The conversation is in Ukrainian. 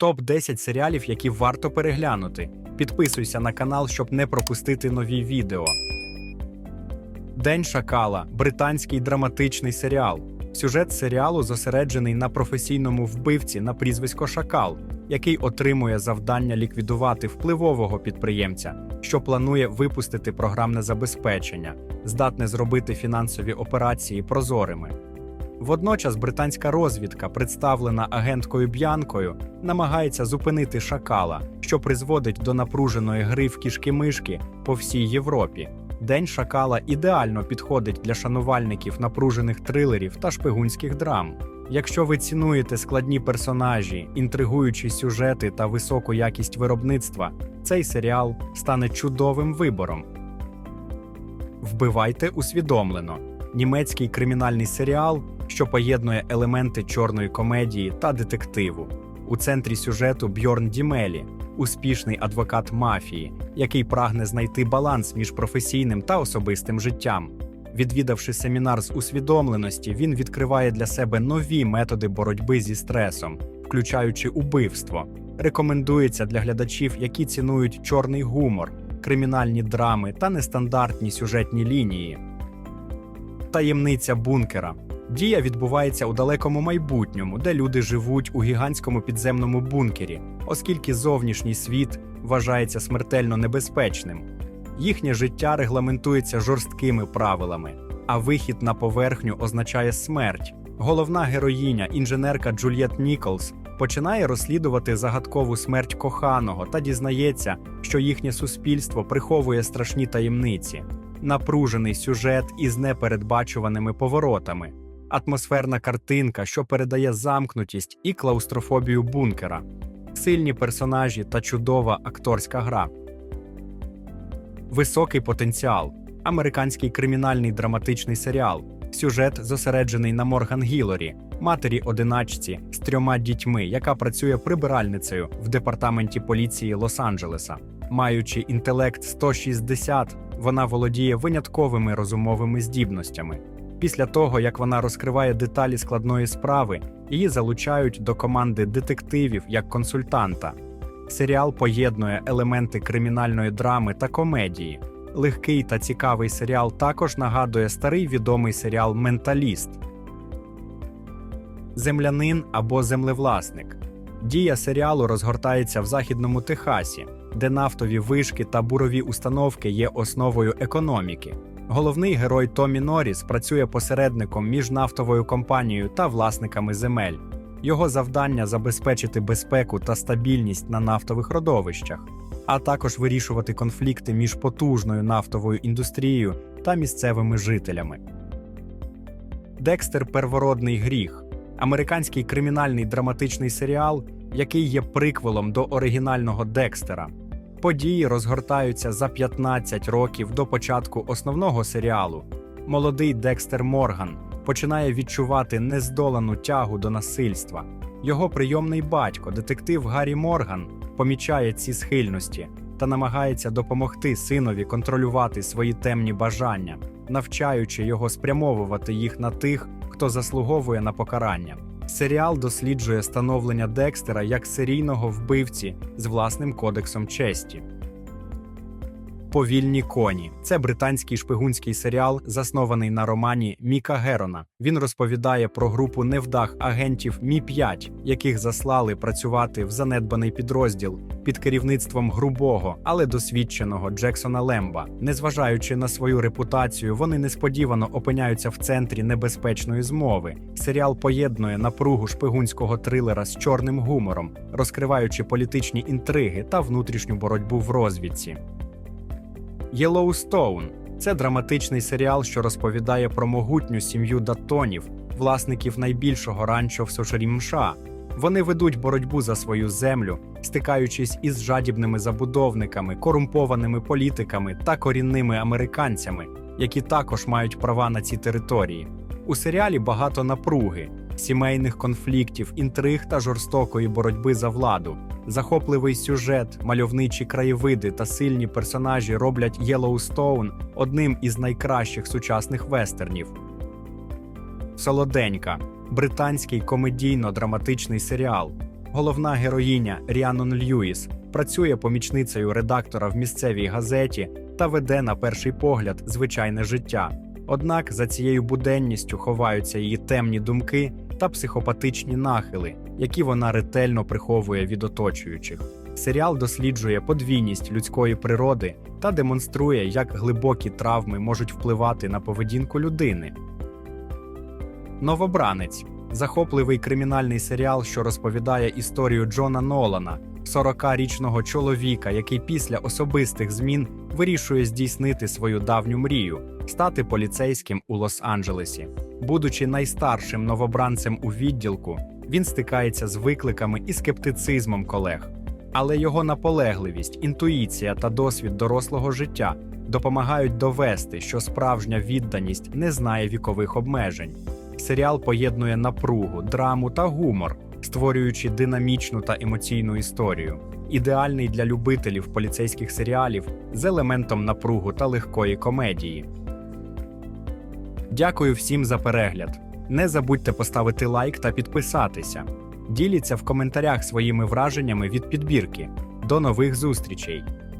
Топ 10 серіалів, які варто переглянути. Підписуйся на канал, щоб не пропустити нові відео. День Шакала британський драматичний серіал. Сюжет серіалу зосереджений на професійному вбивці на прізвисько Шакал, який отримує завдання ліквідувати впливового підприємця, що планує випустити програмне забезпечення, здатне зробити фінансові операції прозорими. Водночас британська розвідка, представлена агенткою Б'янкою, намагається зупинити шакала, що призводить до напруженої гри в кішки-мишки по всій Європі. День шакала ідеально підходить для шанувальників напружених трилерів та шпигунських драм. Якщо ви цінуєте складні персонажі, інтригуючі сюжети та високу якість виробництва, цей серіал стане чудовим вибором. Вбивайте усвідомлено. Німецький кримінальний серіал, що поєднує елементи чорної комедії та детективу. У центрі сюжету Бьорн Дімелі, успішний адвокат мафії, який прагне знайти баланс між професійним та особистим життям. Відвідавши семінар з усвідомленості, він відкриває для себе нові методи боротьби зі стресом, включаючи убивство. Рекомендується для глядачів, які цінують чорний гумор, кримінальні драми та нестандартні сюжетні лінії. Таємниця бункера. Дія відбувається у далекому майбутньому, де люди живуть у гігантському підземному бункері, оскільки зовнішній світ вважається смертельно небезпечним. Їхнє життя регламентується жорсткими правилами, а вихід на поверхню означає смерть. Головна героїня, інженерка Джульєт Ніколс, починає розслідувати загадкову смерть коханого та дізнається, що їхнє суспільство приховує страшні таємниці напружений сюжет із непередбачуваними поворотами, атмосферна картинка, що передає замкнутість і клаустрофобію бункера, сильні персонажі та чудова акторська гра. Високий потенціал. Американський кримінальний драматичний серіал. Сюжет зосереджений на Морган Гілорі, матері одиначці з трьома дітьми, яка працює прибиральницею в департаменті поліції Лос-Анджелеса. Маючи інтелект 160, вона володіє винятковими розумовими здібностями. Після того, як вона розкриває деталі складної справи, її залучають до команди детективів як консультанта. Серіал поєднує елементи кримінальної драми та комедії. Легкий та цікавий серіал також нагадує старий відомий серіал Менталіст. Землянин або землевласник. Дія серіалу розгортається в західному Техасі, де нафтові вишки та бурові установки є основою економіки. Головний герой Томі Норріс працює посередником між нафтовою компанією та власниками земель. Його завдання забезпечити безпеку та стабільність на нафтових родовищах, а також вирішувати конфлікти між потужною нафтовою індустрією та місцевими жителями. Декстер Первородний гріх американський кримінальний драматичний серіал, який є приквелом до оригінального Декстера. Події розгортаються за 15 років до початку основного серіалу. Молодий Декстер Морган починає відчувати нездолану тягу до насильства. Його прийомний батько, детектив Гаррі Морган, помічає ці схильності та намагається допомогти синові контролювати свої темні бажання, навчаючи його спрямовувати їх на тих, хто заслуговує на покарання. Серіал досліджує становлення Декстера як серійного вбивці з власним кодексом честі. Повільні коні це британський шпигунський серіал, заснований на романі Міка Герона. Він розповідає про групу невдах агентів Мі 5 яких заслали працювати в занедбаний підрозділ під керівництвом грубого, але досвідченого Джексона Лемба. Незважаючи на свою репутацію, вони несподівано опиняються в центрі небезпечної змови. Серіал поєднує напругу шпигунського трилера з чорним гумором, розкриваючи політичні інтриги та внутрішню боротьбу в розвідці. Єлоустоун це драматичний серіал, що розповідає про могутню сім'ю Даттонів, власників найбільшого ранчо в Сошарімша. Вони ведуть боротьбу за свою землю, стикаючись із жадібними забудовниками, корумпованими політиками та корінними американцями, які також мають права на ці території. У серіалі багато напруги, сімейних конфліктів, інтриг та жорстокої боротьби за владу. Захопливий сюжет, мальовничі краєвиди та сильні персонажі роблять Єлоустоун одним із найкращих сучасних вестернів. Солоденька британський комедійно-драматичний серіал. Головна героїня Ріанон Льюіс працює помічницею редактора в місцевій газеті та веде на перший погляд звичайне життя. Однак за цією буденністю ховаються її темні думки та психопатичні нахили, які вона ретельно приховує від оточуючих. Серіал досліджує подвійність людської природи та демонструє, як глибокі травми можуть впливати на поведінку людини. Новобранець захопливий кримінальний серіал, що розповідає історію Джона Нолана, 40-річного чоловіка, який після особистих змін вирішує здійснити свою давню мрію стати поліцейським у Лос-Анджелесі. Будучи найстаршим новобранцем у відділку, він стикається з викликами і скептицизмом колег. Але його наполегливість, інтуїція та досвід дорослого життя допомагають довести, що справжня відданість не знає вікових обмежень. Серіал поєднує напругу, драму та гумор, створюючи динамічну та емоційну історію. Ідеальний для любителів поліцейських серіалів з елементом напругу та легкої комедії. Дякую всім за перегляд. Не забудьте поставити лайк та підписатися. Діліться в коментарях своїми враженнями від підбірки. До нових зустрічей!